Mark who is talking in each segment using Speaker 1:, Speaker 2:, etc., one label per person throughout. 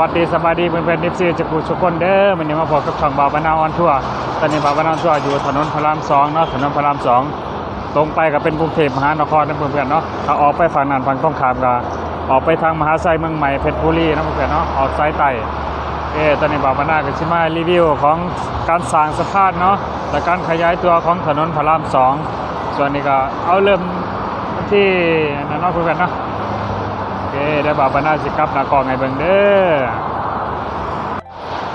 Speaker 1: วัสดีสบายดีเพื่อนเพื่อนนิฟซีจะกูทุกคนเด้อมันนี้มาพบกับช่องบาวบานาออนทัวร์ตอนนี้บาวบานาออนทัวร์อยู่ถนนพระรามสองเนาะถนนพระรามสองตรงไปก็เป็นกรุงเทพมหานครนะเพื่อนเพื่อนเนาะถ้าออกไปฝั่งนั้นฝั่งตรงขามก็ออกไปทางมหาไซเมืองใหม่เพชรบุรีนะเพื่อนเพื่อนเนาะออกซ้ายไต่เออตอนนี้บาวบานาก็ชิมารีวิวของการสร้างสะพานเนาะและการขยายตัวของถนนพระรามสองส่วนนี้ก็เอาเริ่มที่นั่นเนาะเพื่อนๆเนาะ เคได้บ่าวบรรณาสิกับนากองไงเบิ่งเด้อ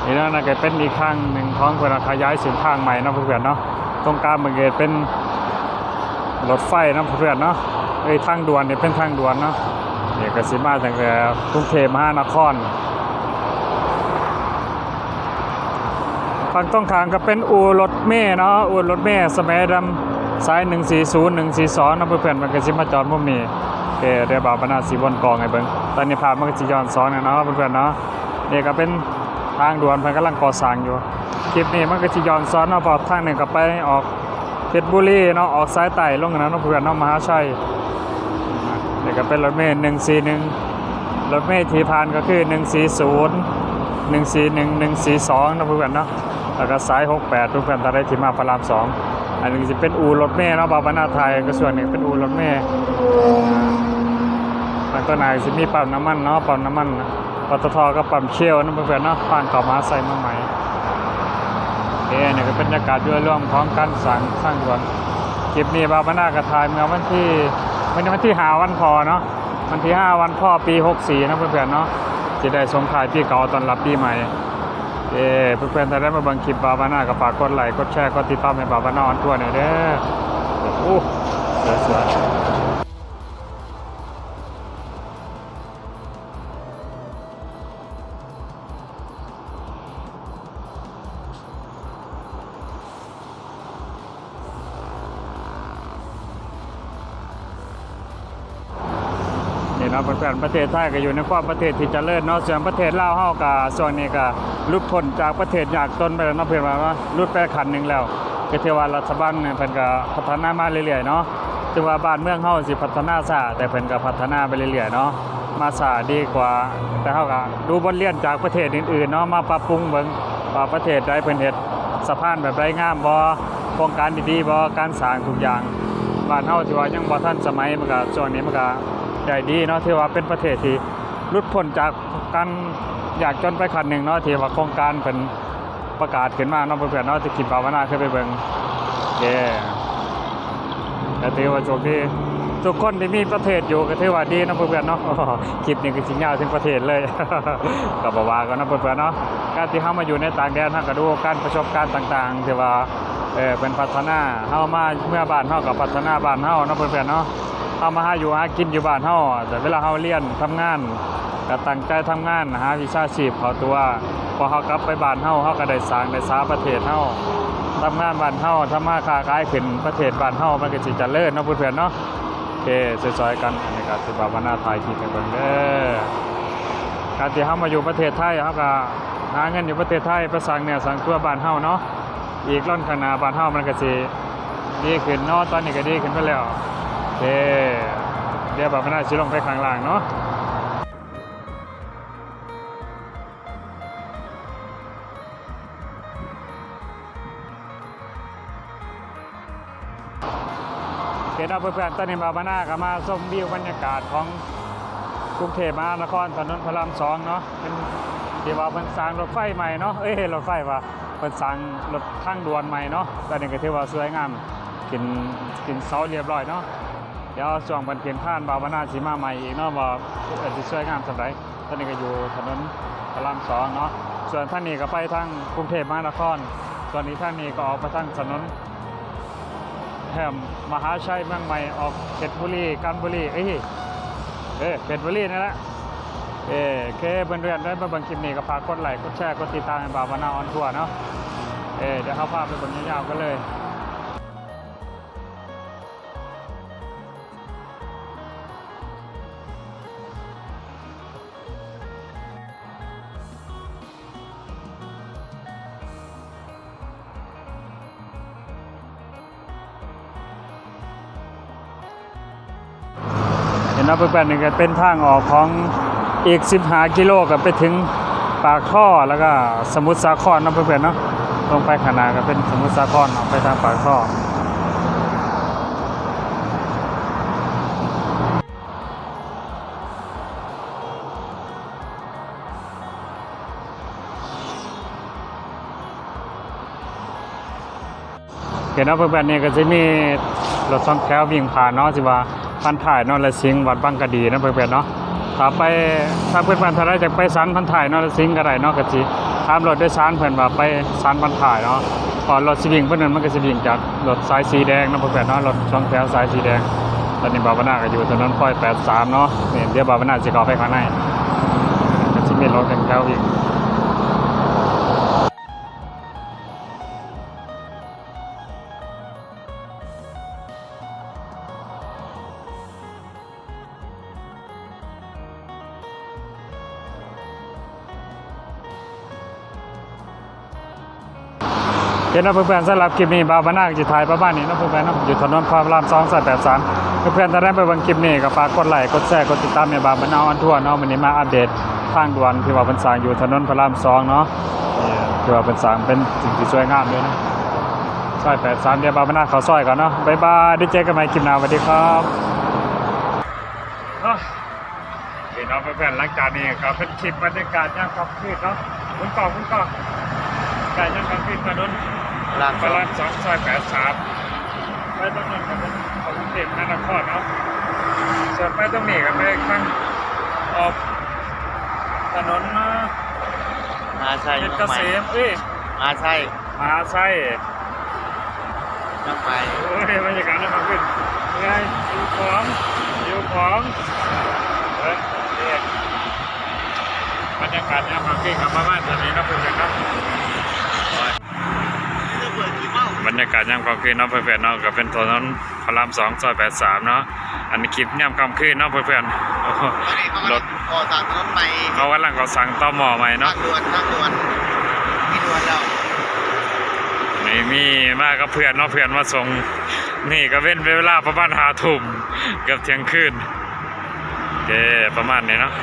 Speaker 1: นี่นั่นนะก็เป็นอีกครั้งหนึ่งของเพื่อนขยายเส้นทางใหม่นะเพื่อนๆเนาะตรงกลางมันเกิดเป็นรถไฟนะเพื่อนเนาะเอ้ยทางด่วนเนี่ยเป็นทางด่วนเนาะเนี่ยก็สิมาตั้งแต่กรุงเทพมหานครฝั่งต้องขางก็เป็นอูรถเมล์เนาะอูรถเมล์สมัยดำสาย 140 142เนะเพื่อนๆมันก็สิมาจอดมุมนี้ เคเดี๋ยบ่าวบรรณาสีบนกองไงเบิ้งตอนนี้พามันก็จะย้อนสอนนเนาะเพื่อนๆเนาะนี่ก็เป็นทางด่วนเพิ่นกำลังก่อสร้างอยู่คลิปนี้มันก็จะย้อนสอนเนาะพอทางหนึ่งก็ไปออกเพชรบุรีเนาะออกสายใต้ลงนะเนาะเพื่อนเนาะมหาชัยนี่ก็เป็นรถเมล์141รถเมล์ที่ผ่านก็คือ140 141 142เนาะเพื่อนเนาะแล้วก็สาย68ทุกเพื่อนๆถ้าได้ที่มาพระรามสองอันนี้จะเป็นอูรถเมล์เนาะบาบรรณาไทยก็ส่วนหนึ่งเป็นอูรถเมล์ มันก็นายสิมีปั๊มน้ำมันเนาะปั๊มน้ำมันปตทก็ปั๊มเชลนั่นเพื่อนๆเนาะผ่านต่อมาใส่มาใหม่เอ้เนี่ยก็เป็นบรรยากาศด้วยร่วมของการสร้างสร้างด่วนคลิปนี้บาบานากระทายเมื่อวันที่วันนี้วันที่หาวันพอเนาะวันที่ 5 วันพ่อปี 64นะเพื่อนๆเนาะจะได้สงทายปีเก่าตอนรับปีใหม่เอ้เพื่อนๆถ้าได้มาบังคลิปบาบานาก็ฝากกดไลค์กดแชร์กดติดตามให้บาบานาออนทัวร์หน่อยเด้อโอ้สวยๆ นี่นาะเพื่อนๆประเทศไทยก็อยู่ในความประเทศที่เจริญเนาะส่วนประเทศลาวเฮาก็ส่วนนี้ก็ลุดพ้นจากประเทศยากจนไปแล้วเนาะเพื่อนว่าว่าลุดไปขันหนึ่งแล้วก็ถือว่ารัฐบาลเนี่ยเพิ่นก็พัฒนามาเรื่อยๆเนาะถึงว่าบ้านเมืองเฮาสิพัฒนาช้าแต่เพิ่นก็พัฒนาไปเรื่อยๆเนาะมาช้าดีกว่า แต่เฮาก็ดูบทเรียนจากประเทศอื่นๆเนาะมาปรับปรุงเบิ่งว่าประเทศใดเพิ่นเฮ็ดสะพานแบบใดงามบ่โครงการดีๆบ่การสร้างทุกอย่างบ้านเฮาที่ว่ายังบ่ทันสมัยมันก็ช่วงนี้มันก็ ได้ดีเนาะที่ว่าเป็นประเทศที่หลุดพ้นจากการอยากจนไปขั้นหนึ่งเนาะที่ว่าโครงการเป็นประกาศขึ้นมาเนาะเพื่อนๆเนาะที่คิดภาวนาขึ้นไปเบิ่งเย้ก็ถือว่าโชคดีทุกคนที่มีประเทศอยู่ก็ถือว่าดีเนาะเพื่อนๆเนาะคลิปนี้คือสิงยาวถึงประเทศเลยก็บ่ว่ากันเนาะเพื่อนๆเนาะการที่เฮามาอยู่ในต่างแดนเฮาก็ดูการประสบการณ์ต่างๆที่ว่าเออเป็นพัฒนาเฮามาเมื่อบ้านเฮากับพัฒนาบ้านเฮาเนะเพื่อนๆเนาะ เฮามาหาอยู่หากินอยู่บ้านเฮาแต่เวลาเฮาเรียนทำงานก็ตั้งใจทำงานหาวิชาชีพเขาตัวพอเฮากลับไปบ้านเฮาเฮาก็ได้สร้างได้สาประเทศเฮาทำงานบ้านเฮาทำมาค้าขายขึ้นประเทศบ้านเฮามันก็สิเจริญเนาะเพื่อนๆเนาะโอเคซอยๆกันอันนี้ก็สิบาวันหน้าไทยคิดกันเบิ่งเด้อการที่เฮามาอยู่ประเทศไทยเฮาก็หาเงินอยู่ประเทศไทยไปสร้างเนี่ยสร้างตัวบ้านเฮาเนาะอีกร่อนข้างหน้าบ้านเฮามันก็สิดีขึ้นเนาะตอนนี้ก็ดีขึ้นไปแล้ว เค เดี๋ยวแบบมันน่าสิลงไปข้างล่างเนาะเคเนาะเพื่อนๆตอนนี้บาบานาก็มาชมวิวบรรยากาศของกรุงเทพมหานครถนนพระรามสองเนาะเป็นที่ว่าเพิ่นสร้างรถไฟใหม่เนาะเอ้ยรถไฟว่าเพิ่นสร้างรถทางด่วนใหม่เนาะตอนนี้ก็ถือว่าสวยงามกินกินเสาเรียบร้อยเนาะ เดี๋ยวช่วงบันเทียนผ่านบาวนาสีมาใหม่อีกเนาะว่าเอ่อสิสวยงามสำหรับตอนนี้ก็อยู่ถนนพระรามสองเนาะส่วนท่านนี้ก็ไปทางกรุงเทพมหานครส่วนนี้ท่านนี้ก็ออกไปทางถนนแถมมหาชัยเมืองใหม่ออกเพชรบุรีกันบุรีเอ้ยเอ้เพชรบุรีนี่แหละเออโอเคเพื่อนๆได้มาเบิ่งคลิปนี้ก็ฝากกดไลค์กดแชร์กดติดตามให้บาวนาออนทัวร์เนาะเออเดี๋ยวเขาพาไปบิ่งยาวๆกันเลย ห็นว่าเพื่อนๆนี่ก็เป็นทางออกของอีก 15 กิโลก็ไปถึงปากท่อแล้วก็สมุทรสาครนะเพื่อนๆเนาะลงไปขนาดก็เป็นสมุทรสาครเนาะไปทางปากท่อเห็นว่าเพื่อนๆนี่ก็จะมีรถสองแถววิ่งผ่านเนาะสิว่า พันถ่ายนอนละสิงห์วัดบางกะดีนะเพื่อนๆเนาะถ้าไปถ้าเพื่อนๆถ้าได้จากไปสันพันถ่ายนอนละสิงห์ก็ได้เนาะก็สิตามรถโดยสารเพื่อนว่าไปสันพันถ่ายเนาะพอรถสิวิ่งเพื่อนนมันก็สิวิ่งจากรถสายสีแดงนะเพื่อนๆเนาะรถสองแถวสายสีแดงตอนนี้บาวนาก็อยู่ถนนพลอย83เนาะเนี่เดี๋ยวบาวนาสิเข้าไปข้างในก็สิมีรถหนึ่งแถววิ่ง เห็นว่าเพื่อนๆสำหรับคลิปนี้บาวบานาจะถ่ายประมาณนี้นะเพื่อนๆเนาะอยู่ถนนพระรามสองสายแปดสามเพื่อนๆถ้าได้ไปเบิ่งคลิปนี้ก็ฝากกดไลค์กดแชร์กดติดตามในบาวบานาออนทั่วเนาะวันนี้มาอัปเดตทางด่วนที่ว่าเป็นสางอยู่ถนนพระรามสองเนาะนี่ที่ว่าเป็นสางเป็นสิ่งที่สวยงามเลยนะซอยแปดสามเดี๋ยวบาวบานาเขาซอยก่อนเนาะบ๊ายบายได้เจอกันใหม่คลิปหน้าสวัสดีครับพี่น้องเพื่อนๆหลังจากนี้ก็เป็นคลิปบรรยากาศย่างขับขึ้นเนาะคุณกองคุณกองการย่างขับขึ้นถนน
Speaker 2: ลาน
Speaker 1: พระรามสองซอยแปดสามไปตรงนั้นก็เป็นของกรุงเทพมหานครเนาะส่วนไปตรงนี้ก็ไปข้างออกถนน
Speaker 2: มาใช่
Speaker 1: เพชร
Speaker 2: น้
Speaker 1: เก
Speaker 2: องใหม่
Speaker 1: ษมเอ้ย
Speaker 2: มาใช่
Speaker 1: มหาไส้
Speaker 2: น้องใหม่
Speaker 1: โอ้ยบรรยากาศน่ามาขึ้นยังไงอยู่ของอยู่ของเฮ้ยนี่บรรยากาศเนี่ยมาขึ้นกับมาบ้านตอนนี้นะเพื่อนๆครับ
Speaker 2: จะเปิดกี่เป้า
Speaker 1: บรรยากาศยามค่ำคืนเนาะเพื่อนๆเนาะก็เป็นถนนพระรามสองซอยแปดสามเนาะอันนี้คลิปยามค่ำคืนเนาะเพื่อนๆโอ้โห
Speaker 2: ตอนนี้เขา
Speaker 1: ร
Speaker 2: ร
Speaker 1: ถ
Speaker 2: ถก่อสร้างถนนใหม่
Speaker 1: เขากำลังก่อสร้างต่อหม้อใหม่
Speaker 2: ทา
Speaker 1: เนาะ
Speaker 2: งด่วนทางด่วนมีด่วนแล้ว
Speaker 1: นี่มีมากับเพื่อนเนาะเพื่อนมาส่งนี่ก็เป็นเวลาประมาณหาทุ่มเกือบเที่ยงคืนโอเคประมาณนี้เนาะ